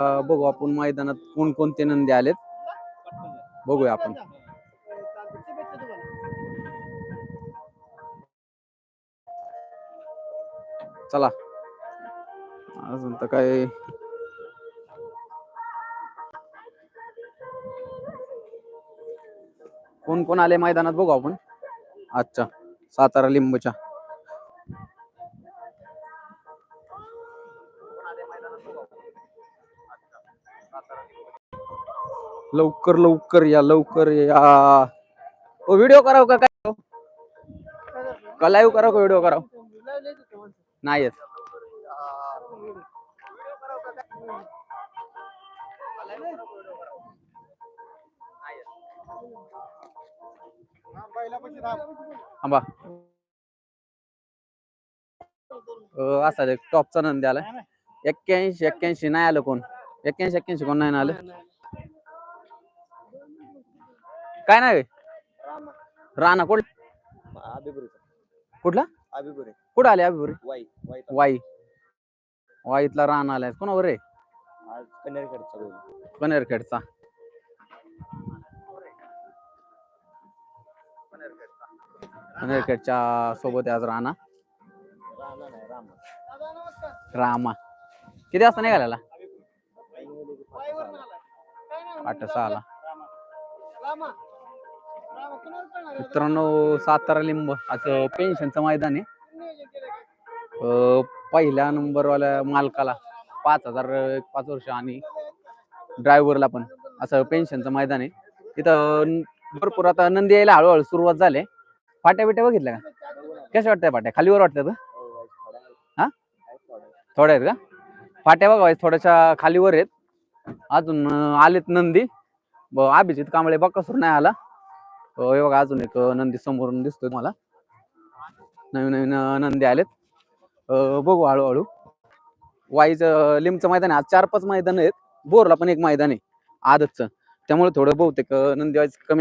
बघू आपण मैदानात कोणकोणते नंदी आलेत. बघूया आपण. चला. अजून तर काय. कोण कोण आले मैदानात बघू आपण. अच्छा सातारा लिंबूच्या. लवकर लवकर या लवकर या. ओ व्हिडिओ कराव का काय? हो? का लाईव्ह कराव का व्हिडिओ कराव? नाही येत. थांबा. असा एक टॉपचा नंदी आला एक्क्याऐंशी एक्क्याऐंशी नाही आलं कोण? एक्क्याऐंशी एक्क्याऐंशी कोण नाही ना आलं? काय नाही राणा कुठ कुठला? कुठं आले अभिपुरी वाई वाई. वाई. वाईतला राणा आलाय. कोणावर रे आज कन्यारखेडचा बैल. कनेरखेडचा कनेरखेडच्या सोबत आहे आज राणा. राणा नाही रामा. रामा. किती वाजता निघालेला? आठ सहाला. मित्रांनो सातारा लिंब असं पेन्शनचं मैदान आहे. पहिल्या नंबरवाल्या मालकाला पाच हजार पाच वर्ष आणि ड्रायव्हरला पण असं पेन्शनचं मैदान आहे. तिथं भरपूर आता नंदी यायला हळूहळू सुरुवात झाली. फाट्या बिट्या बघितल्या का? कशा वाटतंय फाट्या? खालीवर वाटतात हा? थोड्या आहेत का? फाट्या बघा थोड्याशा खालीवर आहेत. अजून आलेत नंदी. ब- अभिजित कांबळे बक्कासूर नाही आला. हे बघा अजून एक नंदी समोरून दिसतोय तुम्हाला. नवीन नवीन नंदी आलेत. बघू हळूहळू. वाईच लिमचं मैदान आहे. आज चार पाच मैदान आहेत. बोरला पण एक मैदान आहे आदतचं. त्यामुळे थोडं बहुतेक नंदी वाईज कमी